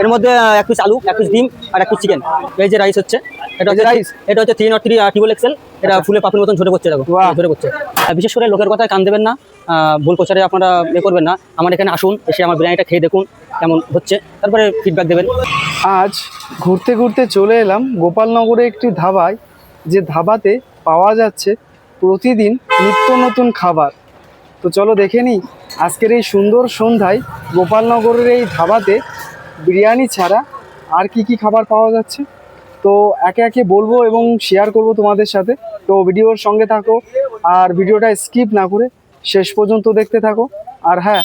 এর মধ্যে এক পিস আলু এক পিস ডিম আর এক পিস চিকেন এই যে রাইস হচ্ছে এটা হচ্ছে rice? এটা হচ্ছে থ্রি নট থ্রি টিবল এক্সেল এটা ফুলে পাপের মতন ঝরে পড়ছে দেখো বাহ। ঝরে পড়ছে আর বিশেষ করে লোকের কথায় কান দেবেন না ভুল প্রচারে আপনারা এ করবেন না। আমার এখানে আসুন এসে আমার বিরিয়ানিটা খেয়ে দেখুন কেমন হচ্ছে তারপরে ফিডব্যাক দেবেন। আজ ঘুরতে ঘুরতে চলে এলাম গোপালনগরে একটি ধাবায় যে ধাবাতে পাওয়া যাচ্ছে প্রতিদিন নিত্য নতুন খাবার। তো চলো দেখে নিই আজকের এই সুন্দর সন্ধ্যায় গোপালনগরের এই ধাবাতে বিরিয়ানি ছাড়া আর কি কি খাবার পাওয়া যাচ্ছে? তো একে একে বলব এবং শেয়ার করব তোমাদের সাথে। তো ভিডিওর সঙ্গে থাকো আর ভিডিওটা স্কিপ না করে শেষ পর্যন্ত দেখতে থাকো। আর হ্যাঁ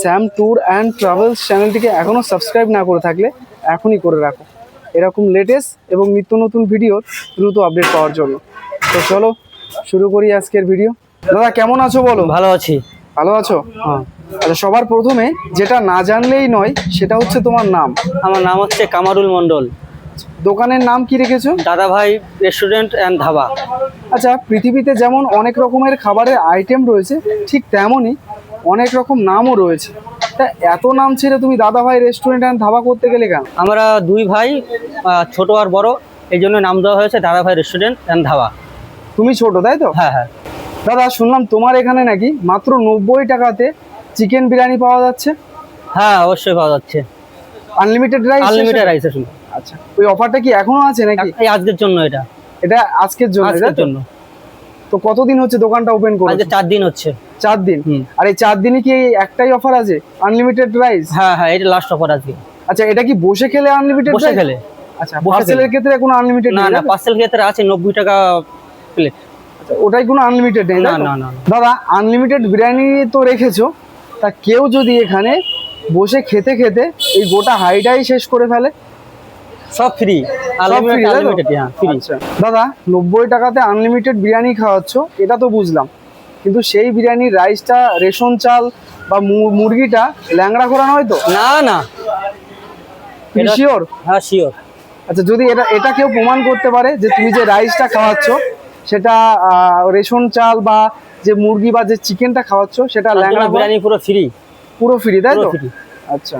স্যাম ট্যুর অ্যান্ড ট্রাভেলস চ্যানেলটিকে এখনও সাবস্ক্রাইব না করে থাকলে এখনই করে রাখো। এরকম লেটেস্ট এবং নিত্য নতুন ভিডিওর দ্রুত আপডেট পাওয়ার জন্য। তো চলো শুরু করি আজকের ভিডিও দাদা কেমন আছো বলো? ভালো আছি। ভালো আছো? আচ্ছা সবার প্রথমে যেটা না জানলেই নয় সেটা হচ্ছে তোমার নাম। আমার নাম হচ্ছে কামারুল মণ্ডল। দোকানের নাম কি রেখেছো? দাদা ভাই রেস্টুরেন্ট অ্যান্ড ধাবা আচ্ছা পৃথিবীতে যেমন অনেক রকমের খাবারের আইটেম রয়েছে ঠিক তেমনই অনেক রকম নামও রয়েছে। তা এত নাম ছেড়ে তুমি দাদাভাই রেস্টুরেন্ট অ্যান্ড ধাবা করতে গেলে কেন? আমরা দুই ভাই ছোট আর বড় এই জন্য নাম দেওয়া হয়েছে দাদা ভাই রেস্টুরেন্ট অ্যান্ড ধাবা তুমি ছোট তাই তো? হ্যাঁ হ্যাঁ। দাদা শুনলাম তোমার এখানে নাকি মাত্র নব্বই টাকাতে চিকেন বিরিয়ানি পাওয়া যাচ্ছে? হ্যাঁ অবশ্যই পাওয়া যাচ্ছে। আনলিমিটেড রাইস আনলিমিটেড রাইস আছে। আচ্ছা ওই অফারটা কি এখনও আছে নাকি? এই আজকের জন্য এটা। এটা আজকের জন্য আজকের? জন্য। তো কতদিন হচ্ছে দোকানটা ওপেন করে আজকে চার দিন হচ্ছে। চার দিন। আর এই চার দিনই কি একটাই অফার আছে? আনলিমিটেড রাইস হ্যাঁ হ্যাঁ এটা লাস্ট অফার আজকে। আচ্ছা এটা কি বসে খেলে আনলিমিটেড বসে খেলে। আচ্ছা পার্সেলের ক্ষেত্রে কোনো আনলিমিটেড না না পার্সেল ক্ষেত্রে আছে নব্বই টাকা প্লেট আচ্ছা, ওটাই কোনো আনলিমিটেড নেই? না না না। দাদা আনলিমিটেড বিরিয়ানি তো রেখেছো। তা কেউ যদি এখানে বসে খেতে খেতে এই গোটা হাইটাই শেষ করে ফেলে? সব ফ্রি হ্যাঁ ফ্রি আচ্ছা। দাদা নব্বই টাকাতে আনলিমিটেড বিরিয়ানি খাওয়াচ্ছ এটা তো বুঝলাম। কিন্তু সেই বিরিয়ানির রাইসটা রেশন চাল বা মুরগিটা ল্যাংড়া করা নয় তো? না না। শিওর হ্যাঁ শিওর আচ্ছা যদি এটা এটা কেউ প্রমাণ করতে পারে যে তুমি যে রাইসটা খাওয়াচ্ছ সেটা রেশন চাল বা যে মুরগি বা যে চিকেনটা খাওয়াচ্ছ সেটা ল্যাংড়া বিরিয়ানি পুরো ফ্রি পুরো ফ্রি তাই তো? আচ্ছা।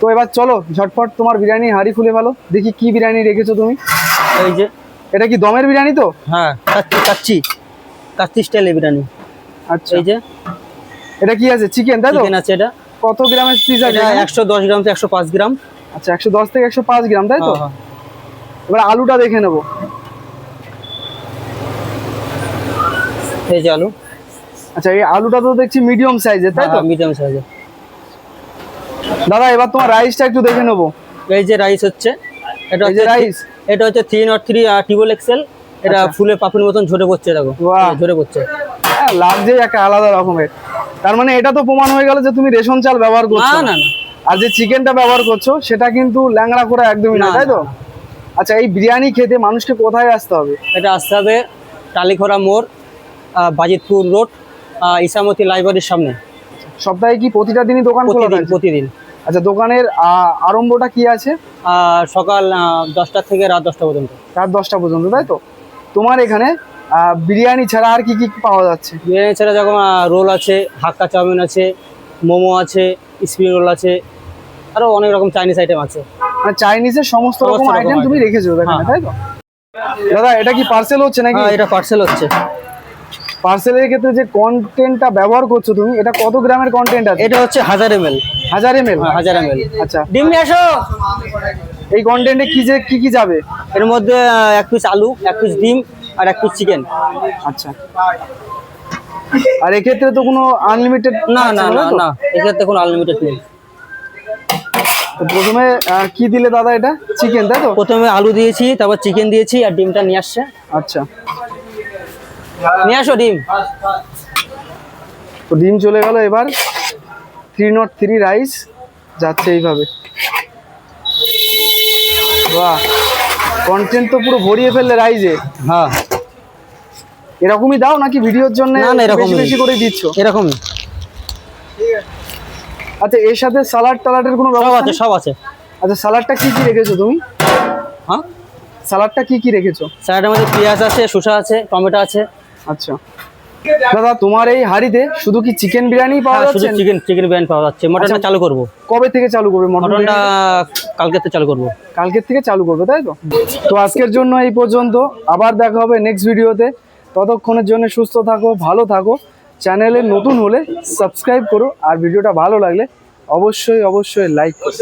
তো এবার চলো ঝটপট তোমার বিরিয়ানি হাঁড়ি খুলে ভালো দেখি কি বিরিয়ানি রেখেছো তুমি। এই যে। এটা কি দমের বিরিয়ানি তো? হ্যাঁ কাচ্চি কাচ্চি। কাচ্চি স্টাইলের বিরিয়ানি। আচ্ছা। এই যে। এটা কি আছে? চিকেন তাই তো? চিকেন আছে এটা। কত গ্রামের পিস আছে এটা এখানে? একশো দশ গ্রাম থেকে একশো পাঁচ গ্রাম। আচ্ছা একশো দশ থেকে একশো পাঁচ গ্রাম তাই তো? হ্যাঁ, হ্যাঁ। এবার আলুটা দেখে নেব। এই যে আলু। আচ্ছা এই আলুটা তো দেখছি মিডিয়াম সাইজের তাই তো? মিডিয়াম সাইজের দাদা এবার তোমার রাইসটা একটু দেখে নেব। এই যে রাইস হচ্ছে এটা হচ্ছে রাইস এটা হচ্ছে থ্রি নট থ্রি টিবল এক্সেল এটা আচ্ছা। ফুলে পাপড়ির মতন ঝরে পড়ছে দেখো। ঝরে পড়ছে। হ্যাঁ, লাগছে একটা আলাদা রকমের। তার মানে এটা তো প্রমাণ হয়ে গেল যে তুমি রেশন চাল ব্যবহার করছ। না না। আর যে চিকেনটা ব্যবহার করছ সেটা কিন্তু ল্যাংড়া করা একদমই না তাই তো? আচ্ছা এই বিরিয়ানি খেতে মানুষকে কোথায় আসতে হবে? এটা আসতে হবে টালিখরা মোড়। বাজিতপুর রোড ইসামতি লাইব্রেরির সামনে। সপ্তাহে কি প্রতিটা দিনই দোকান খোলা প্রতিদিন থাকে প্রতিদিন। আচ্ছা দোকানের আরম্ভটা কি আছে? সকাল দশটা থেকে রাত দশটা পর্যন্ত। রাত দশটা পর্যন্ত তাই তো? তোমার এখানে বিরিয়ানি ছাড়া আর কি কি পাওয়া যাচ্ছে? বিরিয়ানি ছাড়া যেমন রোল আছে হাক্কা চাউমিন আছে মোমো আছে স্প্রিং রোল আছে আরও অনেক রকম চাইনিজ আইটেম আছে। মানে চাইনিজের সমস্ত রকম আইটেম তুমি রেখেছো হ্যাঁ। তাই তো? দাদা এটা কি পার্সেল হচ্ছে নাকি? হ্যাঁ এটা পার্সেল হচ্ছে। পার্সেলের ক্ষেত্রে যে কন্টেন্টটা ব্যবহার করছ তুমি এটা কত গ্রামের কন্টেন্ট আছে? এটা হচ্ছে হাজার এম এল হাজার এম হাজার এম এল আচ্ছা। ডিম নিয়ে আসো। এই কন্টেন্টে কি যে কি কি যাবে? এর মধ্যে এক পিস আলু এক পিস ডিম আর এক পিস চিকেন আচ্ছা। আর এক্ষেত্রে তো কোনো আনলিমিটেড না না না না এক্ষেত্রে কোনো আনলিমিটেড নেই। তো প্রথমে কি দিলে দাদা এটা? চিকেন তাই তো? প্রথমে আলু দিয়েছি তারপর চিকেন দিয়েছি আর ডিমটা নিয়ে আসছে। আচ্ছা। নিয়ে আসো ডিম। তো ডিম চলে গেল এবার। থ্রি নট থ্রি রাইস যাচ্ছে এইভাবে। বাহ কন্টেন্ট তো পুরো ভরিয়ে ফেললে রাইজে হ্যাঁ। এরকমই দাও নাকি ভিডিওর জন্য না, না, এরকমই। বেশি করে দিচ্ছ? এরকমই। আচ্ছা এর সাথে সালাড টালাডের কোনো সব আছে সব আছে। আচ্ছা সালাডটা কি কি রেখেছো তুমি? হ্যাঁ? সালাডটা কি কি রেখেছো? স্যালাডের মধ্যে পেঁয়াজ আছে শসা আছে টমেটো আছে। আচ্ছা। দাদা তোমার এই হাড়িতে শুধু কি চিকেন বিরিয়ানি পাওয়া হ্যাঁ শুধু যাচ্ছে চিকেন চিকেন বিরিয়ানি পাওয়া যাচ্ছে। মটনটা চালু করব। কবে থেকে চালু করবে মটনটা কালকে থেকে চালু করব। কালকের থেকে চালু করবে তাই তো? তো আজকের জন্য এই পর্যন্ত। আবার দেখা হবে নেক্সট ভিডিওতে ততক্ষণের জন্য সুস্থ থাকো ভালো থাকো। চ্যানেলে নতুন হলে সাবস্ক্রাইব করো। আর ভিডিওটা ভালো লাগলে অবশ্যই অবশ্যই লাইক করো।